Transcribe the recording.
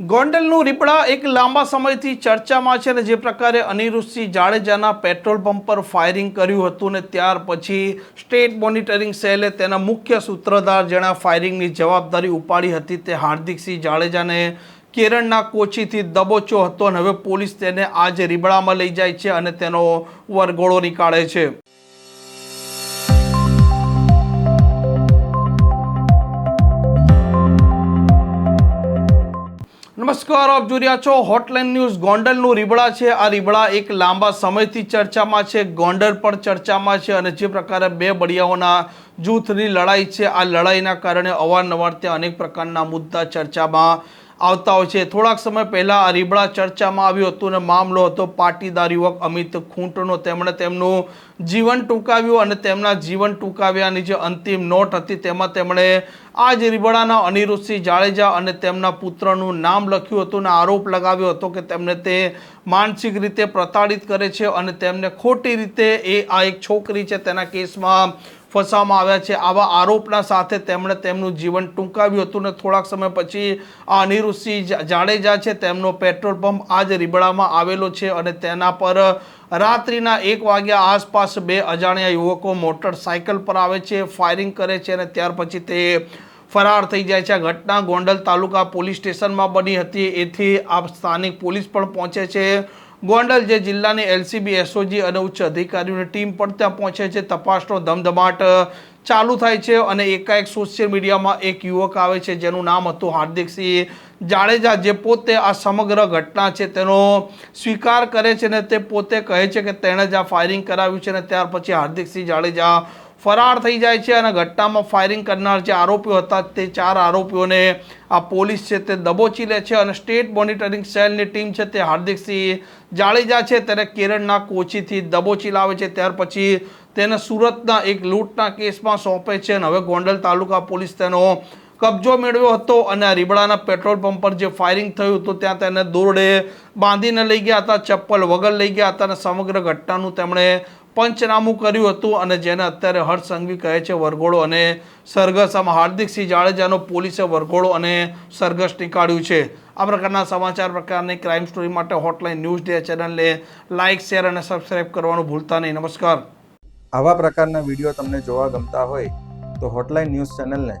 ગોંડલનું રીપડા એક લાંબા સમયથી ચર્ચામાં છે અને જે પ્રકારે અનિરુદ્ધસિંહ જાડેજાના પેટ્રોલ પંપ પર ફાયરિંગ કર્યું હતું ને ત્યાર પછી સ્ટેટ મોનિટરિંગ સેલે તેના મુખ્ય સૂત્રધાર જેણે ફાયરિંગની જવાબદારી ઉપાડી હતી તે હાર્દિકસિંહ જાડેજાને કેરળના કોચીથી દબોચ્યો હતો અને હવે પોલીસ તેને આજે રીબડામાં લઈ જાય છે અને તેનો વરઘોડો નીકાળે છે. નમસ્કાર, આપ જોઈ છો હોટલાઇન ન્યૂઝ ગોંડલનું રીબડા છે. આ રીબડા એક લાંબા સમયથી ચર્ચામાં છે. ગોંડલ પણ ચર્ચામાં છે અને જે પ્રકારે બે બળિયાઓના જૂથની લડાઈ છે, આ લડાઈના કારણે અવારનવાર ત્યાં અનેક પ્રકારના મુદ્દા ચર્ચામાં આવતા હોય છે. થોડાક સમય પહેલાં આ ચર્ચામાં આવ્યું હતું અને મામલો હતો પાટીદાર યુવક અમિત ખૂંટનો. તેમણે તેમનું જીવન ટૂંકાવ્યું અને તેમના જીવન ટૂંકાવ્યાની જે અંતિમ નોટ હતી તેમાં તેમણે આ જ રીબડાના અનિરુદ્ધસિંહ જાડેજા અને તેમના પુત્રનું નામ લખ્યું હતું અને આરોપ લગાવ્યો હતો કે તેમને તે માનસિક રીતે પ્રતાડિત કરે છે અને તેમને ખોટી રીતે એ આ એક છોકરી છે તેના કેસમાં ફસાવવામાં આવ્યા છે. આવા આરોપના સાથે તેમણે તેમનું જીવન ટૂંકાવ્યું હતું ને થોડાક સમય પછી આ અનિરુદ્ધસિંહ જા- જાડેજા છે. તેમનો પેટ્રોલ પંપ આ જ રીબડામાં આવેલો છે અને તેના પર રાત્રિના એક વાગ્યા આસપાસ બે અજાણ્યા યુવકો મોટરસાયકલ પર આવે છે, ફાયરિંગ કરે છે અને ત્યાર પછી તે ફરાર થઈ જાય છે. આ ઘટના ગોંડલ તાલુકા પોલીસ સ્ટેશનમાં બની હતી. એથી આ સ્થાનિક પોલીસ પણ પહોંચે છે. ગોંડલ, જે જિલ્લાની એલસીબી, એસઓજી અને ઉચ્ચ અધિકારીઓની ટીમ પણ ત્યાં પહોંચે છે. તપાસનો ધમધમાટ ચાલુ થાય છે અને એકાએક સોશિયલ મીડિયામાં એક યુવક આવે છે, જેનું નામ હતું હાર્દિકસિંહ જાડેજા, જે પોતે આ સમગ્ર ઘટના છે તેનો સ્વીકાર કરે છે ને તે પોતે કહે છે કે તેણે જ આ ફાયરિંગ કરાવ્યું છે અને ત્યાર પછી હાર્દિકસિંહ જાડેજા ફરાર થઈ જાય છે અને ઘટનામાં ફાયરિંગ કરનાર જે આરોપીઓ હતા તે ચાર આરોપીઓને આ પોલીસ છે તે દબોચી લે છે અને સ્ટેટ મોનિટરિંગ સેલની ટીમ છે તે હાર્દિકસિંહ જાડેજા છે તેને કેરળના કોચીથી દબોચી લાવે છે. ત્યાર પછી તેને સુરતના એક લૂંટના કેસમાં સોંપે છે અને હવે ગોંડલ તાલુકા પોલીસ તેનો કબજો મેળવ્યો હતો અને આ રીબડાના પેટ્રોલ પંપ પર જે ફાયરિંગ થયું હતું, ત્યાં તેને દોરડે બાંધીને લઈ ગયા હતા, ચપ્પલ વગર લઈ ગયા હતા અને સમગ્ર ઘટનાનું તેમણે પંચનામું કર્યું હતું અને જેને અત્યારે હર્ષ સંઘવી કહે છે વરઘોડો અને સરઘસ. આમાં હાર્દિકસિંહ જાડેજાનો પોલીસે વરઘોડો અને સરઘસ નીકાળ્યું છે. આ પ્રકારના સમાચાર પ્રકારની ક્રાઇમ સ્ટોરી માટે હોટલાઇન ન્યૂઝ ડે ચેનલને લાઇક શેર અને સબસ્ક્રાઇબ કરવાનું ભૂલતા નહીં. નમસ્કાર. આવા પ્રકારના વીડિયો તમને જોવા ગમતા હોય તો હોટલાઇન ન્યૂઝ ચેનલને